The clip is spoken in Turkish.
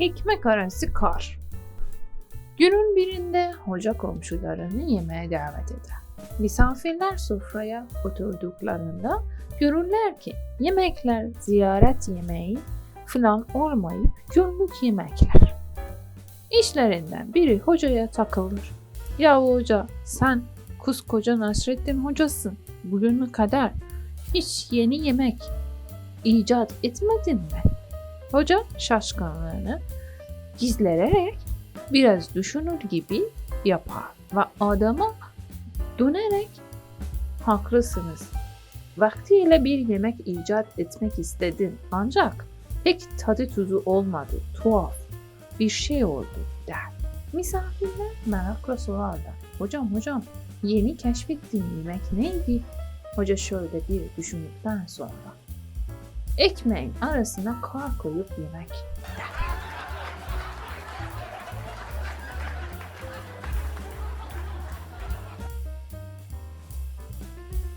Ekmek arası kar. Günün birinde hoca komşularını yemeğe davet eder. Misafirler sofraya oturduklarında görürler ki yemekler ziyaret yemeği falan olmayıp günlük yemekler. İşlerinden biri hocaya takılır. Ya hoca sen koskoca Nasrettin hocasın. Bugüne kadar hiç yeni yemek icat etmedin mi? Hoca şaşkınlığını gizleyerek biraz düşünür gibi yapar ve adama dönerek haklısınız. Vaktiyle bir yemek icat etmek istedin ancak pek tadı tuzu olmadı, tuhaf bir şey oldu der. Misafirler merakla sorarlar. Hocam hocam yeni keşfettiğin yemek neydi? Hoca şöyle bir düşündükten sonra ekmeğin arasına kar koyup yemek.